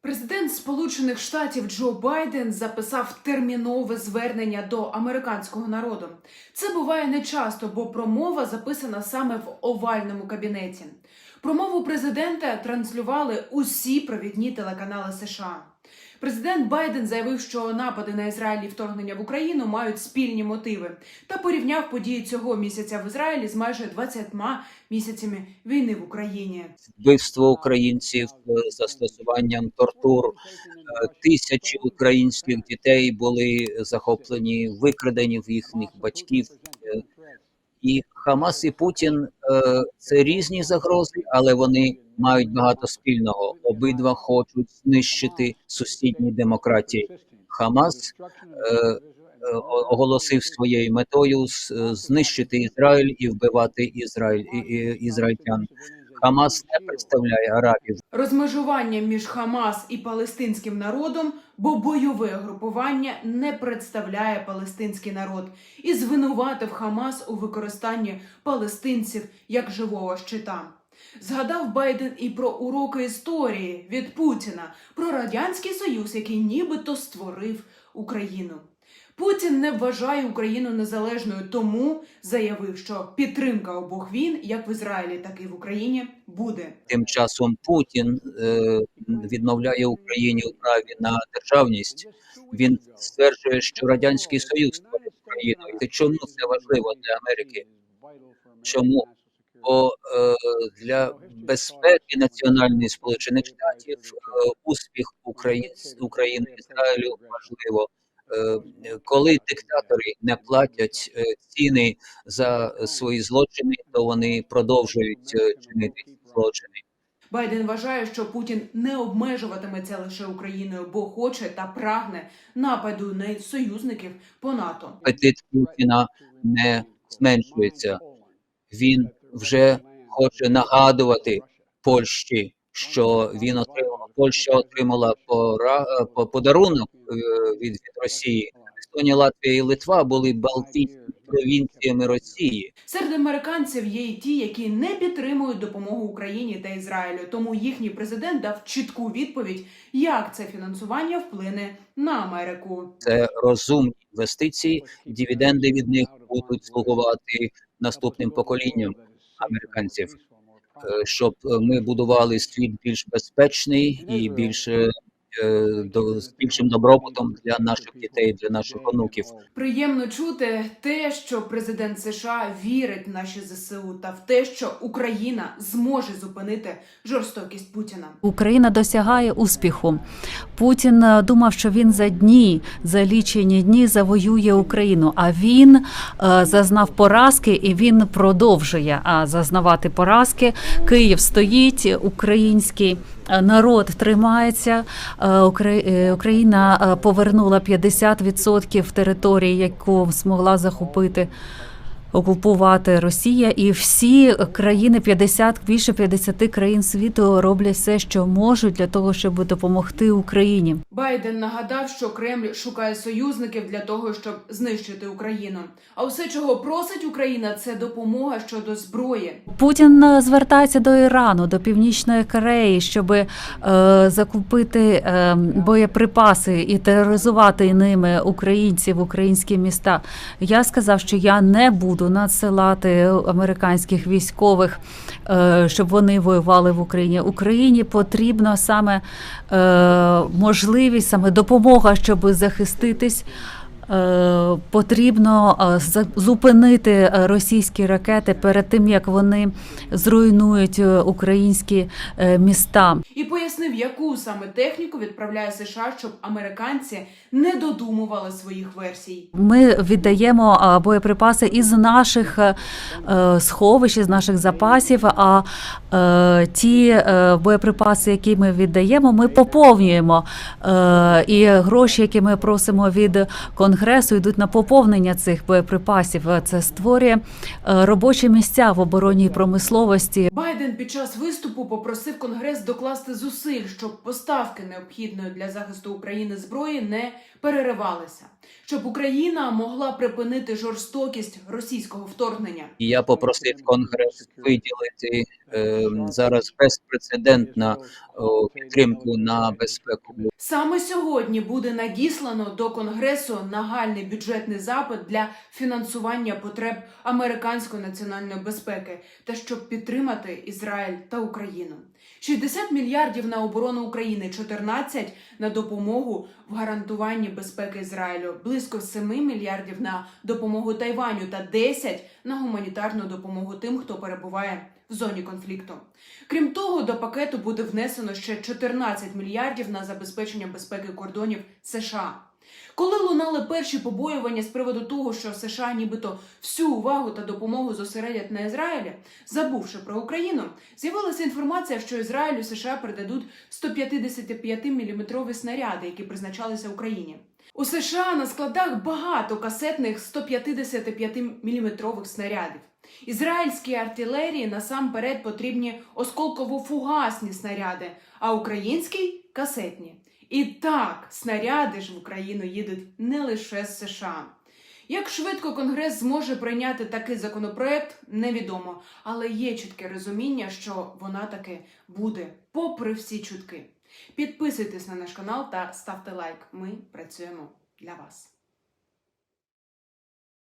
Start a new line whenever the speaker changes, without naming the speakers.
Президент Сполучених Штатів Джо Байден записав термінове звернення до американського народу. Це буває нечасто, бо промова записана саме в овальному кабінеті. Промову президента транслювали усі провідні телеканали США. Президент Байден заявив, що напади на Ізраїль і вторгнення в Україну мають спільні мотиви та порівняв події цього місяця в Ізраїлі з майже 20 місяцями війни в Україні.
вбивство українців застосуванням тортур. Е, Тисячі українських дітей були захоплені, викрадені в їхніх батьків. І Хамас і Путін е, це різні загрози, але вони мають багато спільного. Обидва хочуть знищити сусідні демократії. Хамас е, е, оголосив своєю метою знищити Ізраїль і вбивати Ізраїль і, ізраїльтян. Хамас не представляє арабів.
Розмежування між Хамас і палестинським народом, бо бойове групування не представляє палестинський народ і звинуватив Хамас у використанні палестинців як живого щита. Згадав Байден і про уроки історії від Путіна, про радянський союз, який нібито створив Україну. Путін не вважає Україну незалежною, тому заявив, що підтримка обох війн, як в Ізраїлі, так і в Україні, буде.
Тим часом Путін е, відмовляє Україні у праві на державність. Він стверджує, що радянський союз створив Україну. І чому це важливо для Америки? Чому? Бо е, для безпеки національної Сполучених Штатів е, успіх України, Ізраїлю важливо. Е, Коли диктатори не платять е, ціни за свої злочини, то вони продовжують е, чинити злочини.
Байден вважає, що Путін не обмежуватиметься лише Україною, бо хоче та прагне нападу на союзників по НАТО.
Апетит Путіна не зменшується. Він вже хоче нагадувати Польщі, що він отримав Польща отримала пора е, по- подарунок е, від, від Росії. Естонія, Латвія і Литва були балтійськими провінціями Росії.
Серед американців є і ті, які не підтримують допомогу Україні та Ізраїлю. Тому їхній президент дав чітку відповідь, як це фінансування вплине на Америку.
Це розумні інвестиції. Дивіденди від них будуть слугувати наступним поколінням американців, щоб е, ми будували світ більш безпечний і більш е, е, до з більшим добробутом для наших дітей, для наших онуків.
Приємно чути те, що президент США вірить в наші ЗСУ та в те, що Україна зможе зупинити жорстокість Путіна.
Україна досягає успіху. Путін е, думав, що він за дні, за лічені дні завоює Україну. А він е, зазнав поразки і він продовжує а, зазнавати поразки. Київ стоїть, український е, народ тримається. Е, е, Україна е, повернула 50% території, яку змогла захопити. Окупувати Росія і всі країни 50, більше 50 країн світу роблять все, що можуть для того, щоб допомогти Україні.
Байден нагадав, що Кремль шукає союзників для того, щоб знищити Україну. А все, чого просить Україна, це допомога щодо зброї.
Путін звертається до Ірану, до Північної Кореї, щоб е, закупити е, боєприпаси і тероризувати ними українців, українські міста. Я сказав, що я не буду надсилати американських військових, е, щоб вони воювали в Україні. Україні потрібна саме е, можливість, саме допомога, щоб захиститись. Е, Потрібно е, зупинити е, російські ракети перед тим, як вони зруйнують українські міста.
І пояснив, яку саме техніку відправляє США, щоб американці не додумували своїх версій.
Ми віддаємо боєприпаси із наших сховищ, із наших запасів. А ті боєприпаси, які ми віддаємо, ми поповнюємо. І гроші, які ми просимо від конгресу, йдуть на поповнення цих боєприпасів. Це створює е, робочі місця в оборонній промисловості.
Байден під час виступу попросив Конгрес докласти зусиль, щоб поставки необхідної для захисту України зброї не переривалися, щоб Україна могла припинити жорстокість російського вторгнення.
Я попросив Конгрес виділити зараз безпрецедентна підтримку на безпеку
Саме сьогодні буде надіслано до Конгресу нагальний бюджетний запит для фінансування потреб американської національної безпеки та щоб підтримати Ізраїль та Україну. 60 мільярдів на оборону України, 14 на допомогу в гарантуванні безпеки Ізраїлю, близько 7 мільярдів на допомогу Тайваню та 10 на гуманітарну допомогу тим, хто перебуває в зоні конфлікту. Крім того, до пакету буде внесено ще 14 мільярдів на забезпечення безпеки кордонів США. Коли лунали перші побоювання з приводу того, що США нібито всю увагу та допомогу зосередять на Ізраїлі, забувши про Україну, з'явилася інформація, що Ізраїлю США передадуть 155-мм снаряди, які призначалися Україні. У США на складах багато касетних 155-мм снарядів. Ізраїльській артилерії насамперед потрібні осколково-фугасні снаряди, а українській касетні. І так, снаряди ж в Україну їдуть не лише з США. Як швидко Конгрес зможе прийняти такий законопроект, невідомо, але є чітке розуміння, що вона таки буде, попри всі чутки. Підписуйтесь на наш канал та ставте лайк. Ми працюємо для вас.